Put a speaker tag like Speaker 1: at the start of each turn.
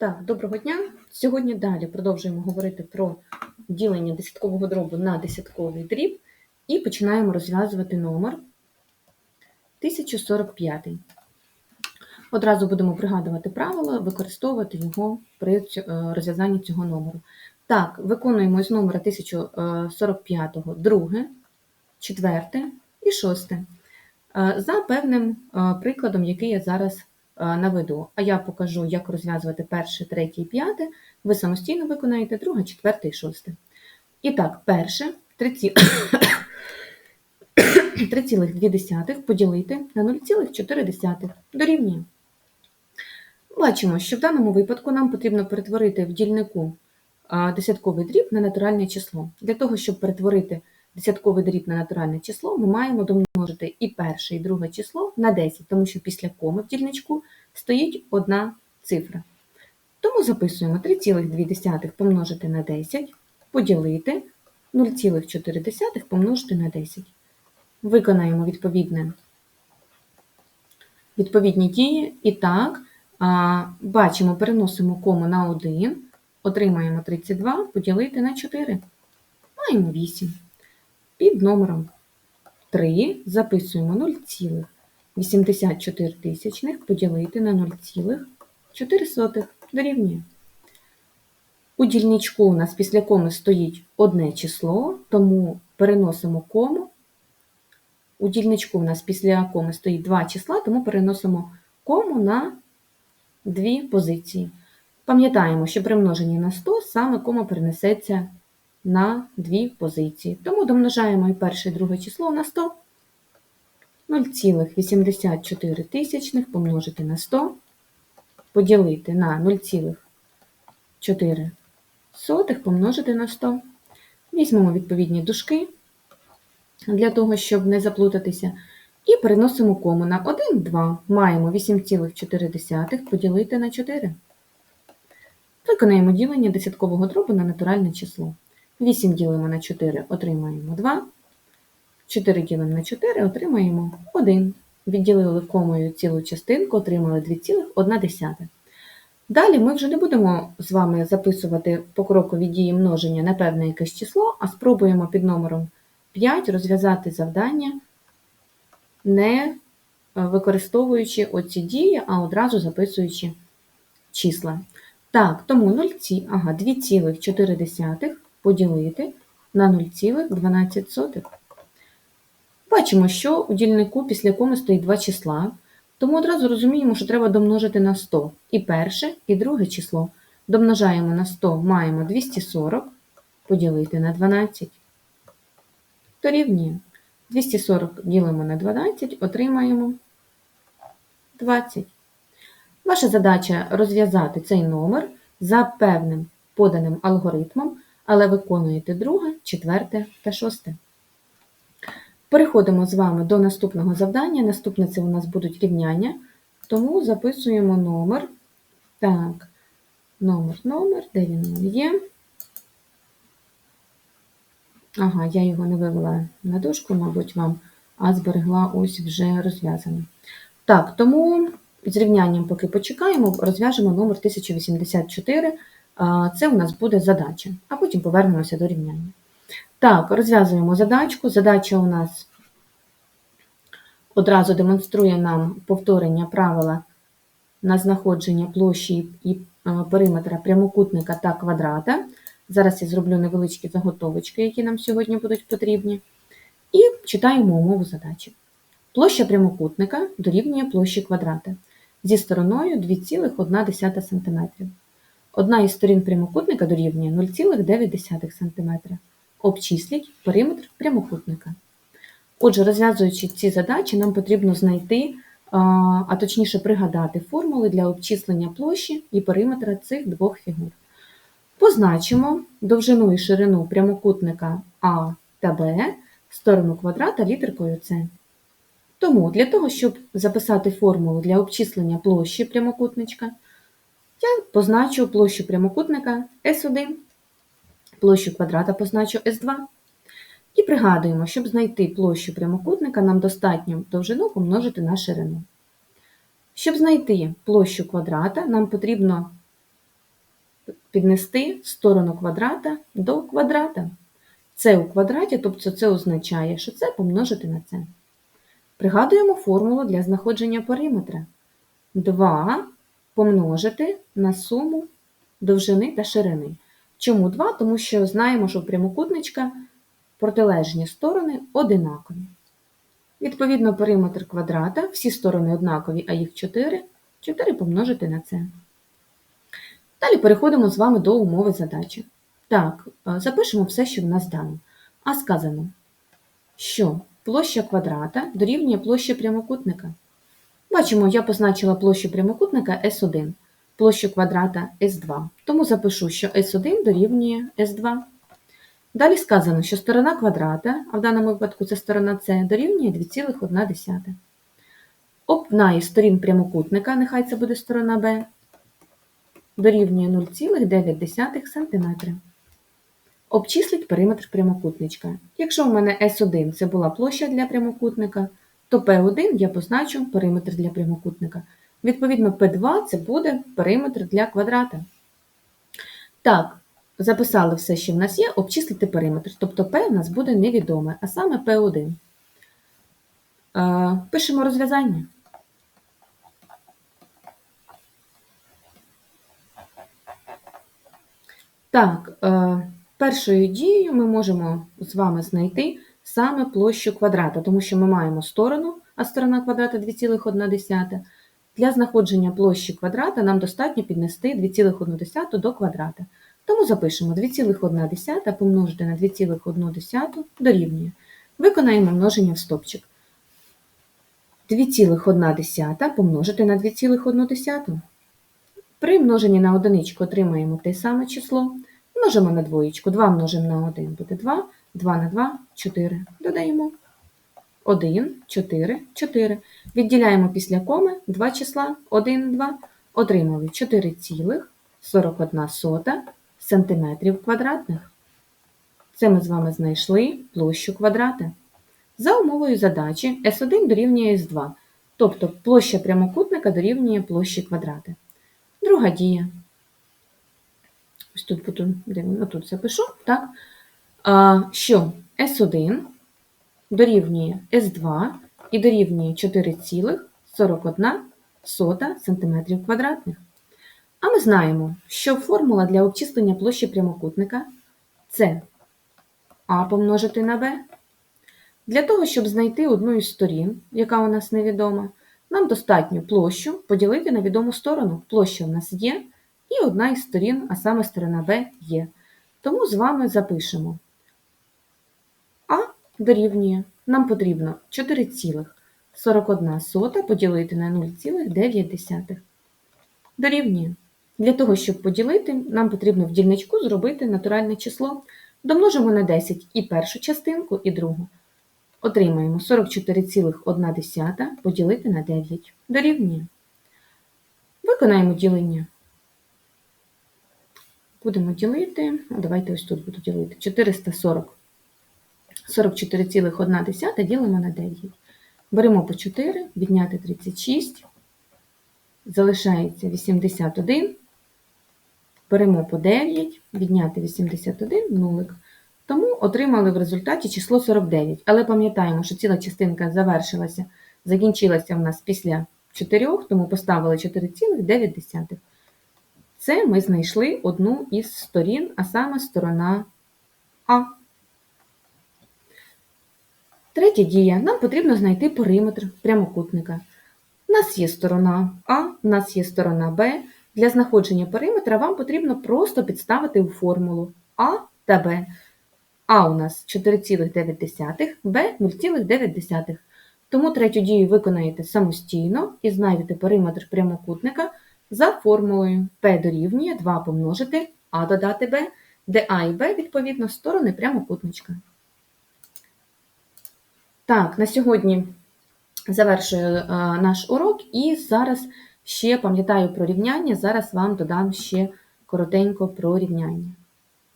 Speaker 1: Так, доброго дня. Сьогодні далі продовжуємо говорити про ділення десяткового дробу на десятковий дріб і починаємо розв'язувати номер 1045. Одразу будемо пригадувати правило, використовувати його при е, розв'язанні цього номеру. Так, виконуємо з номера 1045 друге, четверте і шосте. Е, За певним е, прикладом, який я зараз наведу. А я покажу, як розв'язувати перше, третє і п'яте. Ви самостійно виконаєте друге, четверте і шосте. І так, перше 3,2 поділити на 0,4 дорівнює. Бачимо, що в даному випадку нам потрібно перетворити в дільнику а, десятковий дріб на натуральне число. Для того, щоб перетворити десятковий дріб на натуральне число, ми маємо домножити і перше, і друге число на 10, тому що після коми в дільничку стоїть одна цифра. Тому записуємо 3,2 помножити на 10, поділити 0,4 помножити на 10. Виконаємо відповідне, відповідні дії. І так, бачимо, переносимо кому на 1, отримаємо 32, поділити на 4. Маємо 8. Під номером 3 записуємо 0,84 тисячних поділити на 0,4 дорівнює. У дільничку у нас після коми стоїть одне число, тому переносимо кому. У дільничку у нас після коми стоїть два числа, тому переносимо кому на дві позиції. Пам'ятаємо, що при множенні на 100 саме кома перенесеться на дві позиції. Тому домножаємо і перше, і друге число на 100. 0,84 тисячних помножити на 100, поділити на 0,4 помножити на 100. Візьмемо відповідні дужки для того, щоб не заплутатися. І переносимо кому на 1, 2. Маємо 8,4 поділити на 4. Виконаємо ділення десяткового дробу на натуральне число. 8 ділимо на 4, отримаємо 2. 4 ділимо на 4, отримаємо 1. Відділили комою цілу частинку, отримали 2,1. Далі ми вже не будемо з вами записувати покрокові дії множення на певне якесь число, а спробуємо під номером 5 розв'язати завдання, не е, використовуючи оці дії, а одразу записуючи числа. Так, тому 0, ага, 2,4 поділити на 0,12. Бачимо, що у дільнику після коми стоїть два числа, тому одразу розуміємо, що треба домножити на 100 і перше, і друге число. Домножаємо на 100, маємо 240 поділити на 12. Дорівнює. 240 ділимо на 12, отримаємо 20. Ваша задача розв'язати цей номер за певним поданим алгоритмом, але виконуєте друге, четверте та шосте. Переходимо з вами до наступного завдання. Наступне це у нас будуть рівняння, тому записуємо номер. Так, номер, номер, де він є? Ага, я його не вивела на дошку, мабуть, вам, а зберегла ось вже розв'язане. Так, тому з рівнянням поки почекаємо, розв'яжемо номер 1084. Це у нас буде задача, а потім повернемося до рівняння. Так, розв'язуємо задачку. Задача у нас одразу демонструє нам повторення правила на знаходження площі і е, периметра прямокутника та квадрата. Зараз я зроблю невеличкі заготовочки, які нам сьогодні будуть потрібні. І читаємо умову задачі. Площа прямокутника дорівнює площі квадрата зі стороною 2,1 см. Одна із сторін прямокутника дорівнює 0,9 см. Обчисліть периметр прямокутника. Отже, розв'язуючи ці задачі, нам потрібно знайти, а точніше пригадати формули для обчислення площі і периметра цих двох фігур. Позначимо довжину і ширину прямокутника А та Б, сторону квадрата літеркою С. Тому для того, щоб записати формулу для обчислення площі прямокутничка, я позначу площу прямокутника S1, площу квадрата позначу S2. І пригадуємо, щоб знайти площу прямокутника, нам достатньо довжину помножити на ширину. Щоб знайти площу квадрата, нам потрібно піднести сторону квадрата до квадрата. Це у квадраті, тобто це означає, що це помножити на це. Пригадуємо формулу для знаходження периметра. 2 помножити на суму довжини та ширини. Чому 2? Тому що знаємо, що в прямокутничка протилежні сторони одинакові. Відповідно, периметр квадрата, всі сторони однакові, а їх 4, 4 помножити на це. Далі переходимо з вами до умови задачі. Так, е, запишемо все, що в нас дано. А сказано, що площа квадрата дорівнює площі прямокутника. Бачимо, я позначила площу прямокутника S1, площу квадрата S2. Тому запишу, що S1 дорівнює S2. Далі сказано, що сторона квадрата, а в даному випадку це сторона С, дорівнює 2,1. Одна із сторін прямокутника, нехай це буде сторона Б, дорівнює 0,9 см. Обчисліть периметр прямокутничка. Якщо в мене S1 це була площа для прямокутника, то P1 я позначу периметр для прямокутника. Відповідно, P2 це буде периметр для квадрата. Так, записали все, що в нас є, обчислити периметр. Тобто P в нас буде невідоме, а саме P1. Е, Пишемо розв'язання. Так, е, першою дією ми можемо з вами знайти саме площу квадрата, тому що ми маємо сторону, а сторона квадрата 2,1. Для знаходження площі квадрата нам достатньо піднести 2,1 до квадрата. Тому запишемо 2,1 помножити на 2,1 дорівнює. Виконаємо множення в стопчик. 2,1 помножити на 2,1. При множенні на одиничку отримаємо те саме число. Множимо на двоєчку. 2 множимо на 1 буде 2, 2 на 2 4. Додаємо 1, 4, 4. Відділяємо після коми 2 числа 1, 2. Отримали 4,41 см квадратних. Це ми з вами знайшли площу квадрата. За умовою задачі S1 дорівнює S2, тобто площа прямокутника дорівнює площі квадрата. Друга дія. Ось тут буду, де, тут запишу, так? Що S1 дорівнює S2 і дорівнює 4,41 см квадратних. А ми знаємо, що формула для обчислення площі прямокутника це А помножити на Б. Для того, щоб знайти одну із сторін, яка у нас невідома, нам достатньо площу поділити на відому сторону. Площа у нас є, і одна із сторін, а саме сторона Б є. Тому з вами запишемо дорівнює. Нам потрібно 4,41 поділити на 0,9. Дорівнює. Для того, щоб поділити, нам потрібно в дільничку зробити натуральне число. Домножимо на 10 і першу частинку, і другу. Отримаємо 44,1 поділити на 9. Дорівнює. Виконаємо ділення. Будемо ділити, давайте ось тут буду ділити. 440. 44,1 ділимо на 9. Беремо по 4, відняти 36, залишається 81. Беремо по 9, відняти 81 нулик. Тому отримали в результаті число 49. Але пам'ятаємо, що ціла частинка завершилася, закінчилася в нас після 4, тому поставили 4,9. Це ми знайшли одну із сторін, а саме сторона А. Третя дія. Нам потрібно знайти периметр прямокутника. У нас є сторона А, у нас є сторона Б. Для знаходження периметра вам потрібно просто підставити у формулу А та Б. А у нас 4,9, Б 0,9. Тому третю дію виконаєте самостійно і знайдете периметр прямокутника за формулою P дорівнює 2 помножити А додати Б, де А і Б, відповідно, сторони прямокутничка. Так, на сьогодні завершую е, наш урок і зараз ще пам'ятаю про рівняння, зараз вам додам ще коротенько про рівняння.